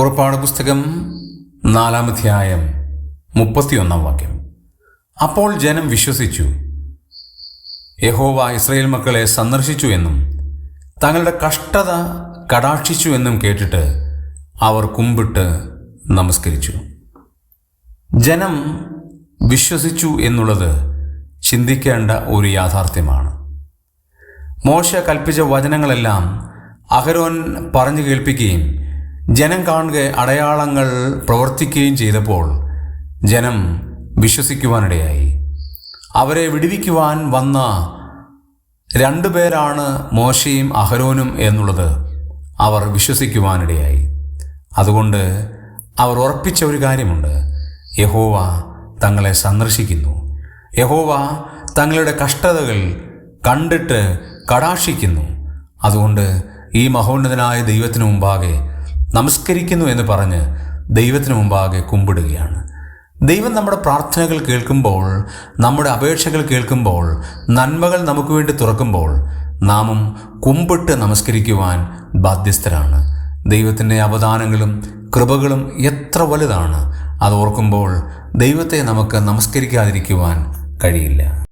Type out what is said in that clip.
പുറപ്പാട് പുസ്തകം നാലാമധ്യായം മുപ്പത്തിയൊന്നാം വാക്യം. അപ്പോൾ ജനം വിശ്വസിച്ചു. യഹോവ ഇസ്രയേൽ മക്കളെ സന്ദർശിച്ചു എന്നും തങ്ങളുടെ കഷ്ടത കടാക്ഷിച്ചു എന്നും കേട്ടിട്ട് അവർ കുമ്പിട്ട് നമസ്കരിച്ചു. ജനം വിശ്വസിച്ചു എന്നുള്ളത് ചിന്തിക്കേണ്ട ഒരു യാഥാർത്ഥ്യമാണ്. മോശ കൽപ്പിച്ച വചനങ്ങളെല്ലാം അഹരോൻ പറഞ്ഞു കേൾപ്പിക്കുകയും ജനം കാണുക അടയാളങ്ങൾ പ്രവർത്തിക്കുകയും ചെയ്തപ്പോൾ ജനം വിശ്വസിക്കുവാനിടയായി. അവരെ വിടുവിക്കുവാൻ വന്ന രണ്ടു പേരാണ് മോശയും അഹരോനും എന്നുള്ളത് അവർ വിശ്വസിക്കുവാനിടയായി. അതുകൊണ്ട് അവർ ഉറപ്പിച്ച ഒരു കാര്യമുണ്ട്. യഹോവ തങ്ങളെ സന്ദർശിക്കുന്നു. യഹോവ തങ്ങളുടെ കഷ്ടതകൾ കണ്ടിട്ട് കടാക്ഷിക്കുന്നു. അതുകൊണ്ട് ഈ മഹോന്നതനായ ദൈവത്തിനു മുമ്പാകെ നമസ്കരിക്കുന്നു എന്ന് പറഞ്ഞ് ദൈവത്തിന് മുമ്പാകെ കുമ്പിടുകയാണ്. ദൈവം നമ്മുടെ പ്രാർത്ഥനകൾ കേൾക്കുമ്പോൾ നമ്മുടെ അപേക്ഷകൾ കേൾക്കുമ്പോൾ നന്മകൾ നമുക്ക് വേണ്ടി തുറക്കുമ്പോൾ നാമും കുമ്പിട്ട് നമസ്കരിക്കുവാൻ ബാധ്യസ്ഥരാണ്. ദൈവത്തിന്റെ അവദാനങ്ങളും കൃപകളും എത്ര വലുതാണ് അതോർക്കുമ്പോൾ ദൈവത്തെ നമുക്ക് നമസ്കരിക്കാതിരിക്കുവാൻ കഴിയില്ല.